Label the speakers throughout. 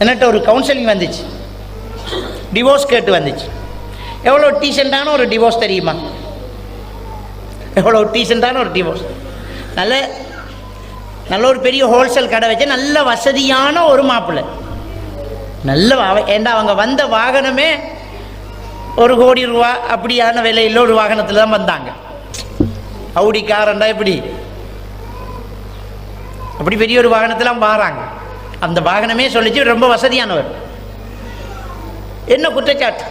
Speaker 1: என்கிட்ட ஒரு கவுன்சிலிங் வந்துச்சு. டிவோர்ஸ் கேட்டு வந்துச்சு. எவ்வளோ டீசெண்டான ஒரு டிவோர்ஸ் தெரியுமா? எவ்வளோ டீசெண்டான ஒரு டிவோர்ஸ் நல்ல நல்ல ஒரு பெரிய ஹோல்சேல் கடை வச்சு நல்ல வசதியான ஒரு மாப்பிள்ளை. நல்ல ஏண்டா அவங்க வந்த வாகனமே ஒரு கோடி ரூபா அப்படியான விலையில் ஒரு வாகனத்தில் தான் வந்தாங்க. அவுடி காரண்டா இப்படி அப்படி பெரிய ஒரு வாகனத்தில் வாராங்க. அந்த வாகனமே சொல்லிச்சு ரொம்ப வசதியானவர். என்ன குற்றச்சாட்டு?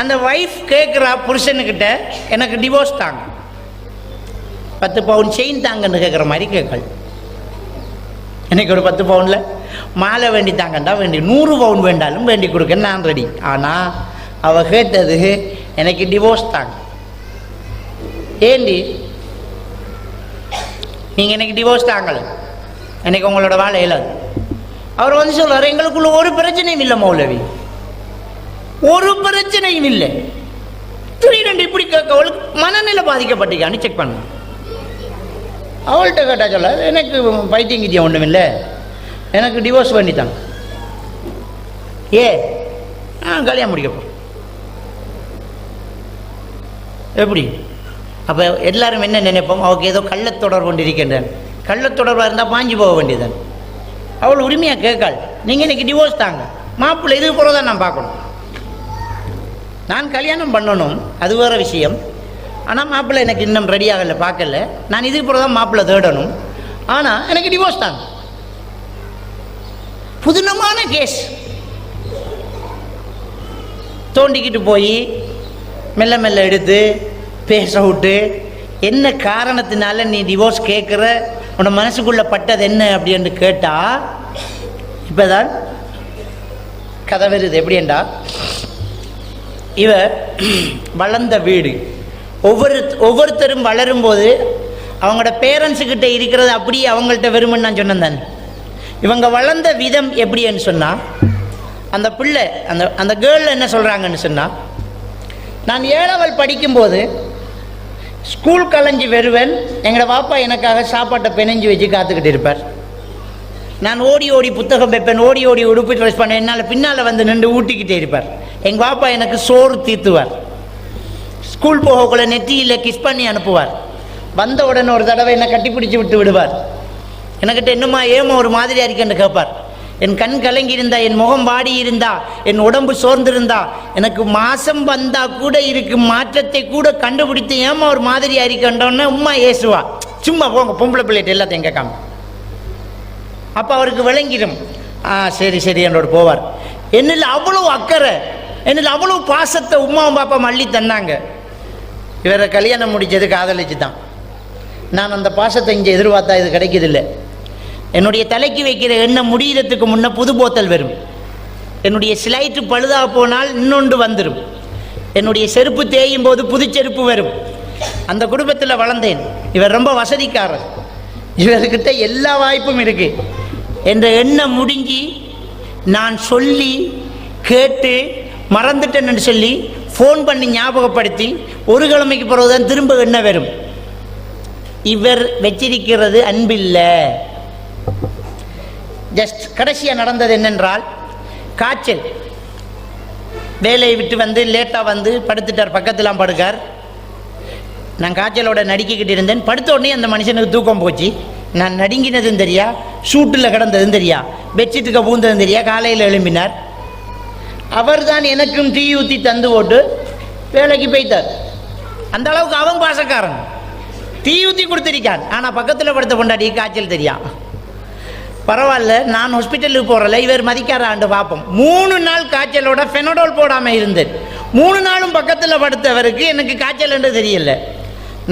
Speaker 1: அந்த ஒய்ஃப் கேட்குறா புருஷனுக்கிட்ட எனக்கு டிவோர்ஸ் தாங்க. பத்து பவுன் செயின் தாங்கன்னு கேட்குற மாதிரி கேட்கல். எனக்கு ஒரு பத்து பவுனில் மாலை வேண்டி தாங்கண்டா வேண்டி நூறு பவுன் வேண்டாலும் வேண்டி கொடுக்க நான் ரெடி ஆனால் அவ கேட்டது எனக்கு டிவோர்ஸ் தாங்க. ஏண்டி? நீங்கள் எனக்கு டிவோர்ஸ் தாங்கலை. எனக்கு உங்களோட வாழை இயலாது. அவர் வந்து சொல்கிறார் எங்களுக்குள்ள ஒரு பிரச்சனையும் இல்லை மௌலவி. ஒரு பிரச்சனையும் இல்லை. திடீரென்று இப்படி கேட்க அவளுக்கு மனநிலை பாதிக்கப்பட்டிருக்கான்னு செக் பண்ண. அவள்கிட்ட கேட்டா சொல்ல எனக்கு பைத்தியம் கித்தியம் ஒன்றும் இல்லை. எனக்கு டிவோர்ஸ் பண்ணித்தாங்க ஏ ஆ கல்யாணம் முடிக்க போகிறேன் எப்படி? அப்போ எல்லாரும் என்ன நினைப்போம்? அவருக்கு ஏதோ கள்ளத்தொடர் இருக்கின்றேன் கள்ளத்தொடர்பாக இருந்தால் பாஞ்சு போக வேண்டியதுதான். அவள் உரிமையாக கேட்காள். நீங்கள் இன்னைக்கு டிவோர்ஸ் தாங்க. மாப்பிள்ளை இது போகிறதா நான் பார்க்கணும். நான் கல்யாணம் பண்ணணும் அது வேறு விஷயம். ஆனால் மாப்பிள்ளை எனக்கு இன்னும் ரெடி ஆகலை பார்க்கல. நான் இதுக்கு பிறகு தான் மாப்பிள்ளை தேடணும். ஆனால் எனக்கு டிவோர்ஸ் தாங்க. புதினமான கேஸ் தோண்டிக்கிட்டு போய் மெல்ல மெல்ல எடுத்து பேச விட்டு என்ன காரணத்தினால நீ டிவோர்ஸ் கேட்குற? உன்னை மனசுக்குள்ளே பட்டது என்ன அப்படின்னு இப்போ தான் கதை வருது. எப்படின்டா இவ வளர்ந்த வீடு. ஒவ்வொரு ஒவ்வொருத்தரும் வளரும்போது அவங்களோட பேரண்ட்ஸுக்கிட்ட இருக்கிறது அப்படியே அவங்கள்ட்ட வரும்னு நான் சொன்னேன் இவங்க வளர்ந்த விதம் எப்படின்னு சொன்னால் அந்த பிள்ளை அந்த அந்த கேர்ள் என்ன சொல்கிறாங்கன்னு சொன்னால் நான் ஏழவல் படிக்கும்போது ஸ்கூல் கலைஞ்சி வருவேன். எங்களோட பாப்பா எனக்காக சாப்பாட்டை பிணைஞ்சு வச்சு காத்துக்கிட்டு இருப்பார். நான் ஓடி ஓடி புத்தகம் வைப்பேன். ஓடி ஓடி உடுப்பு ட்ரெஸ் பண்ணேன். என்னால் பின்னால் வந்து நின்று ஊட்டிக்கிட்டே இருப்பார். எங்கள் பாப்பா எனக்கு சோறு தீர்த்துவார் ஸ்கூல் போகக்குள்ள நெற்றியில் கிஸ் பண்ணி அனுப்புவார். வந்த உடனே ஒரு தடவை என்னை கட்டி பிடிச்சி விட்டு விடுவார். எனக்கிட்ட என்னம்மா ஏமா ஒரு மாதிரியாக இருக்கேன்னு கேட்பார். என் கண் கலங்கியிருந்தா என் முகம் வாடி இருந்தா என் உடம்பு சோர்ந்திருந்தா எனக்கு மாசம் வந்தா கூட இருக்கும் மாற்றத்தை கூட கண்டுபிடித்து ஏமா ஒரு மாதிரியா இருக்கன்றோன்னு உம்மா ஏசுவா சும்மா போங்க பொம்பளை பிள்ளைகிட்ட எல்லாத்தையும் கேட்காம. அப்போ அவருக்கு விளங்கிடும். ஆ சரி சரி என்னோட போவார். என்னில் அவ்வளோ அக்கறை என்னில் அவ்வளோ பாசத்தை உமாவும் பாப்பா மல்லி தந்தாங்க. இவரை கல்யாணம் முடிச்சது காதலிச்சு தான் நான் அந்த பாசத்தை இங்கே எதிர்பார்த்தா இது கிடைக்கிதில்லை. என்னுடைய தலைக்கு வைக்கிற எண்ணெய் முடியறதுக்கு முன்னே புது போத்தல் வரும். என்னுடைய ஸ்லைட்டு பழுதா போனால் இன்னொன்று வந்துடும் என்னுடைய செருப்பு தேயும் போது புது செருப்பு வரும். அந்த குடும்பத்தில் வளர்ந்தேன். இவர் ரொம்ப வசதிக்காரர். இவர்கிட்ட எல்லா வாய்ப்பும் இருக்கு. என்ற எண்ணம் முடிஞ்சு நான் சொல்லி கேட்டு மறந்துட்டேன்னு சொல்லி ஃபோன் பண்ணி ஞாபகப்படுத்தி ஒரு கிழமைக்கு பிறகுதான் திரும்ப என்ன வரும். இவர் வச்சிருக்கிறது அன்பில்லை. ஜஸ்ட் கடைசியாக நடந்தது என்னென்றால் காய்ச்சல். வேலையை விட்டு வந்து லேட்டாக வந்து படுத்துட்டார் பக்கத்துலாம் படுக்கார். நான் காய்ச்சலோட நடுக்கிக்கிட்டு இருந்தேன். படுத்த உடனே அந்த மனுஷனுக்கு தூக்கம் போச்சு. நான் நடுங்கினதும் தெரியா சூட்டில் கிடந்ததும் தெரியா பெட்ஷீட்டுக்கு பூந்ததும் தெரியா காலையில் எழும்பினார். அவர் தான் எனக்கும் டீ ஊற்றி தந்து போட்டு வேலைக்கு போய்த்தார் அந்த அளவுக்கு அவன் பாசக்காரன். டீ ஊற்றி கொடுத்துருக்கான். ஆனால் பக்கத்தில் படுத்த கொண்டாடி காய்ச்சல் தெரியா? பரவாயில்ல நான் ஹாஸ்பிட்டலுக்கு போகிறல இவர் மதிக்காராண்டு பார்ப்போம். மூணு நாள் காய்ச்சலோட ஃபெனடோல் போடாமல் இருந்தேன். மூணு நாளும் பக்கத்தில் படுத்தவருக்கு எனக்கு காய்ச்சல் என்று தெரியல.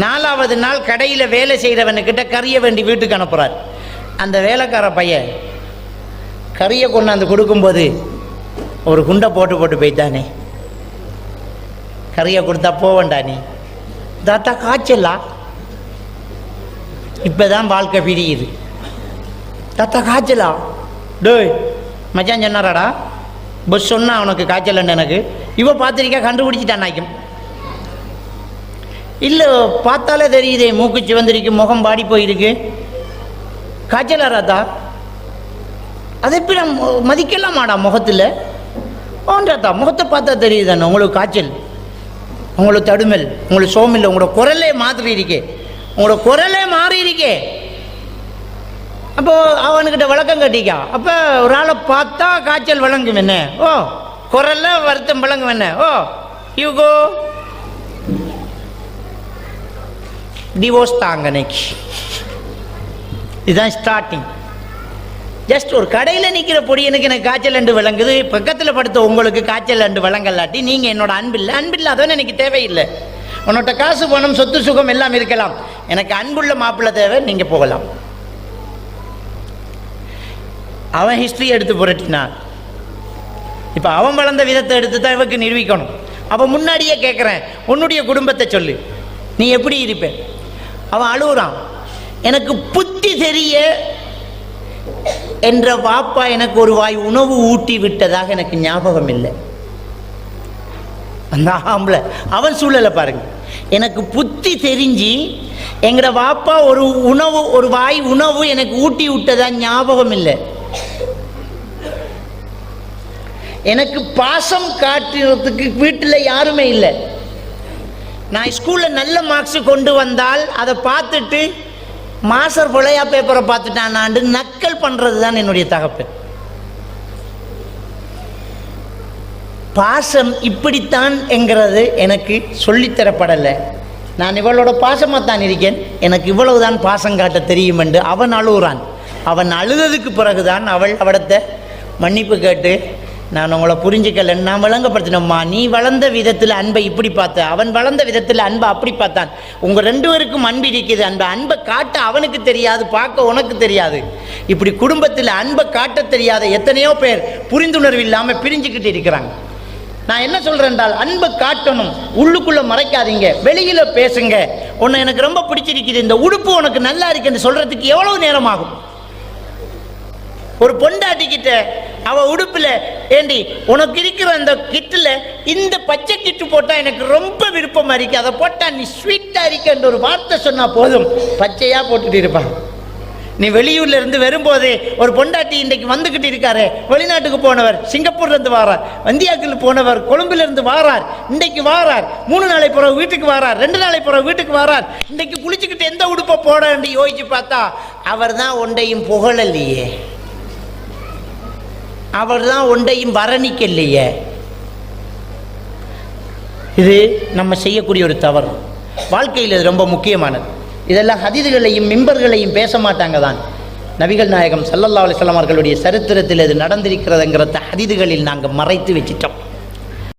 Speaker 1: நாலாவது நாள் கடையில் வேலை செய்கிறவனுக்கிட்ட கறியை வேண்டி வீட்டுக்கு அனுப்புகிறார் அந்த வேலைக்கார பையன் கறியை கொண்டாந்து கொடுக்கும்போது ஒரு குண்டை போட்டு போட்டு போய்த்தானே கறியை கொடுத்தா போவேண்டானே. நீ தாத்தா காய்ச்சலா? இப்போ தான் வாழ்க்கை பிரியுது. தாத்தா காய்ச்சலா டேய் மச்சான் சொன்னாராடா? பஸ் சொன்னா அவனுக்கு காய்ச்சல் எனக்கு. இவ பார்த்துருக்கா கண்டுபிடிச்சிட்டான் நாய்க்கும். இல்லை பார்த்தாலே தெரியுதே மூக்குச்சி வந்திருக்கு முகம் பாடி போயிருக்கு. காய்ச்சலா ராத்தா அதை எப்படி நம்ம மதிக்கலாமாடா முகத்தில்? ஓன்றாத்தா முகத்தை பார்த்தா தெரியுது உங்களுக்கு காய்ச்சல்? உங்களுக்கு தடுமல் உங்களுக்கு சோமில்லை உங்களோட குரலே மாறி இருக்கே உங்களோட குரலே மாறி இருக்கே அப்போ அவனுக்கிட்ட விளக்கம் கட்டிக்கா. அப்போ ஒரு ஆளை பார்த்தா காய்ச்சல் விளங்கும் என்ன? ஓ குரல்ல வருத்தம் விளங்கும் என்ன? ஓ யூ கோ டிவோர்ஸ் தாங்க அன்னைக்கு. இதுதான் ஸ்டார்டிங் ஜஸ்ட் ஒரு கடையில் நிற்கிற பொடி எனக்கு காய்ச்சல் அண்டு விளங்குது. பக்கத்தில் படுத்த உங்களுக்கு காய்ச்சல் அண்டு விளங்கலாட்டி நீங்கள் என்னோட அன்பில்லை அன்பில்லாதவன் எனக்கு தேவையில்லை. உன்னோட காசு பணம் சொத்து சுகம் எல்லாம் இருக்கலாம். எனக்கு அன்புள்ள மாப்பிள்ளை தேவை நீங்கள் போகலாம். அவன் ஹிஸ்ட்ரி எடுத்து புரட்டினான். இப்போ அவன் வளர்ந்த விதத்தை எடுத்து தான் இவக்கு நிரூபிக்கணும். அப்போ முன்னாடியே கேட்குறேன் உன்னுடைய குடும்பத்தை சொல்லு. நீ எப்படி இருப்ப? அவன் அழுகுறான் எனக்கு புத்தி தெரிய என்ற பாப்பா எனக்கு ஒரு வாய் உணவு ஊட்டி விட்டதாக எனக்கு ஞாபகம் இல்லை. அந்த ஆம்பளை அவன் சூழலை பாருங்க. எனக்கு புத்தி தெரிஞ்சு எங்களோட வாப்பா ஒரு உணவு ஒரு வாய் உணவு எனக்கு ஊட்டி விட்டதா ஞாபகம் இல்லை. எனக்கு பாசம் காட்டுறதுக்கு வீட்டில் யாருமே இல்லை. நான் ஸ்கூலில் நல்ல மார்க்ஸ் கொண்டு வந்தால் அதை பார்த்துட்டு மாஸ்டர் பிள்ளையா பேப்பரை பார்த்துட்டானாண்டு நக்கல் பண்ணுறது தான் என்னுடைய தகப்பு பாசம் இப்படித்தான் என்கிறது எனக்கு சொல்லித்தரப்படலை நான் இவளோட பாசமாக தான் இருக்கேன். எனக்கு இவ்வளவுதான் பாசம் காட்ட தெரியும் என்று அவன் அழுகுறான் அவன் அழுததுக்கு பிறகுதான் அவள் அவடத்தை மன்னிப்பு கேட்டு நான் உங்களை புரிஞ்சுக்கலன்னு நான் விளங்கப்படுத்தினோம்மா. நீ வளர்ந்த விதத்தில் அன்பை இப்படி பார்த்த அவன் வளர்ந்த விதத்தில் அன்பை அப்படி பார்த்தான். உங்கள் ரெண்டு பேருக்கும் அன்பு இருக்குது அன்பை அன்பை காட்ட அவனுக்கு தெரியாது பார்க்க உனக்கு தெரியாது. இப்படி குடும்பத்தில் அன்பை காட்ட தெரியாத எத்தனையோ பேர் புரிந்துணர்வு இல்லாமல் பிரிஞ்சுக்கிட்டு இருக்கிறாங்க. நான் என்ன சொல்கிறேன் என்றால் அன்பை காட்டணும். உள்ளுக்குள்ளே மறைக்காதீங்க. வெளியில் பேசுங்க. உன்னை எனக்கு ரொம்ப பிடிச்சிருக்குது. இந்த உடுப்பு உனக்கு நல்லா இருக்குன்னு சொல்கிறதுக்கு எவ்வளவு நேரம் ஆகும்? ஒரு பொண்டாட்டிக்கிட்ட அவள் அவ உடுப்புல ஏண்டி உனக்கு இருக்கிற அந்த கிட்டுல இந்த பச்சை கிட்டு போட்டா எனக்கு ரொம்ப விருப்பமா இருக்கு. அதை போட்டா நீ ஸ்வீட்டா இருக்கன்ற ஒரு வார்த்தை சொன்னா போதும். பச்சையா போட்டுட்டு இருப்பான். நீ வெளியூர்ல இருந்து வரும்போதே ஒரு பொண்டாட்டி இன்றைக்கு வந்துகிட்டு இருக்காரு வெளிநாட்டுக்கு போனவர் சிங்கப்பூர்ல இருந்து வாரார் வந்தியாக்கில் போனவர் கொழும்புல இருந்து வாரார் இன்றைக்கு வாரார் மூணு நாளை பிறகு வீட்டுக்கு வாரார் ரெண்டு நாளை பிறகு வீட்டுக்கு வாரார். இன்றைக்கு குளிச்சுக்கிட்டு எந்த உடுப்பை போடன்னு யோசிச்சு பார்த்தா அவர் தான் ஒன்றையும் புகழலையே. அவர் தான் ஒன்றையும் வரணிக்கலையே. இது நம்ம செய்யக்கூடிய ஒரு தவறு. வாழ்க்கையில் இது ரொம்ப முக்கியமானது. இதெல்லாம் ஹதிதுகளையும் மிம்பர்களையும் பேச மாட்டாங்க தான். நபிகள் நாயகம் சல்லல்லா அலிஸ்லாம் அவர்களுடைய சரித்திரத்தில் இது நடந்திருக்கிறதுங்கிறத ஹதிதுகளில் நாங்கள் மறைத்து வச்சிட்டோம்.